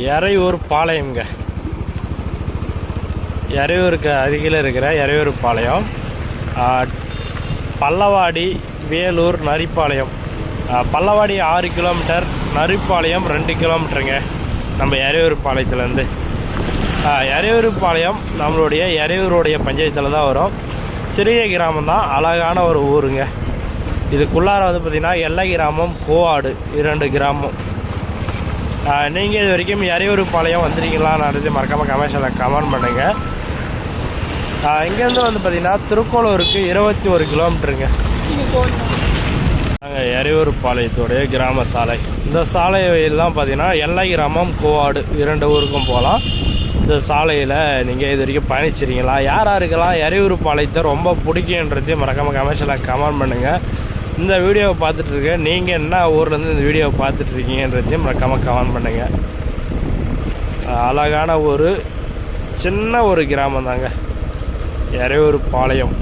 எறையூர் பாளையம்ங்க எறையூருக்கு அருகில் இருக்கிற எறையூர் பாளையம் பல்லவாடி வேலூர் நரிப்பாளையம் பல்லவாடி ஆறு கிலோமீட்டர் நரிப்பாளையம் ரெண்டு கிலோமீட்டருங்க. நம்ம எறையூர் பாளையத்துலேருந்து எறையூர் பாளையம் நம்மளுடைய எறையூருடைய பஞ்சாயத்தில் தான் வரும். சிறிய கிராமம் தான் அழகான ஒரு ஊருங்க. இதுக்குள்ளார வந்து பார்த்திங்கன்னா எல்லை கிராமம் கோவாடு இரண்டு கிராமம். நீங்கள் இது வரைக்கும் எறையூர் பாளையம் வந்துருக்கீங்களான்னு அடுத்து மறக்காமல் கமெண்ட்ஸில் கமெண்ட் பண்ணுங்கள் இங்கேருந்து வந்து பார்த்திங்கன்னா திருக்கோளூருக்கு இருபத்தி ஒரு கிலோமீட்டருங்க நாங்கள் எறையூர் பாளையத்துடைய கிராம சாலை. இந்த சாலையில் தான் பார்த்தீங்கன்னா எல்லை கிராமம் கோவாடு இரண்டு ஊருக்கும் போகலாம். இந்த சாலையில் நீங்கள் இது வரைக்கும் பயணிச்சிருக்கீங்களா? யார் யாருக்கெல்லாம் எறையூர் பாளையத்தை ரொம்ப பிடிக்குன்றதையும் மறக்காமல் கமெண்ட்ஸில் கமெண்ட் பண்ணுங்கள் இந்த வீடியோவை பார்த்துட்டு நீங்கள் என்ன ஊர்லேருந்து இந்த வீடியோவை பார்த்துட்டு இருக்கீங்கன்றதையும் மறக்காமல் கமெண்ட் பண்ணுங்கள் அழகான ஒரு சின்ன ஒரு கிராமம் தாங்க. எறையூர் பாளையம்.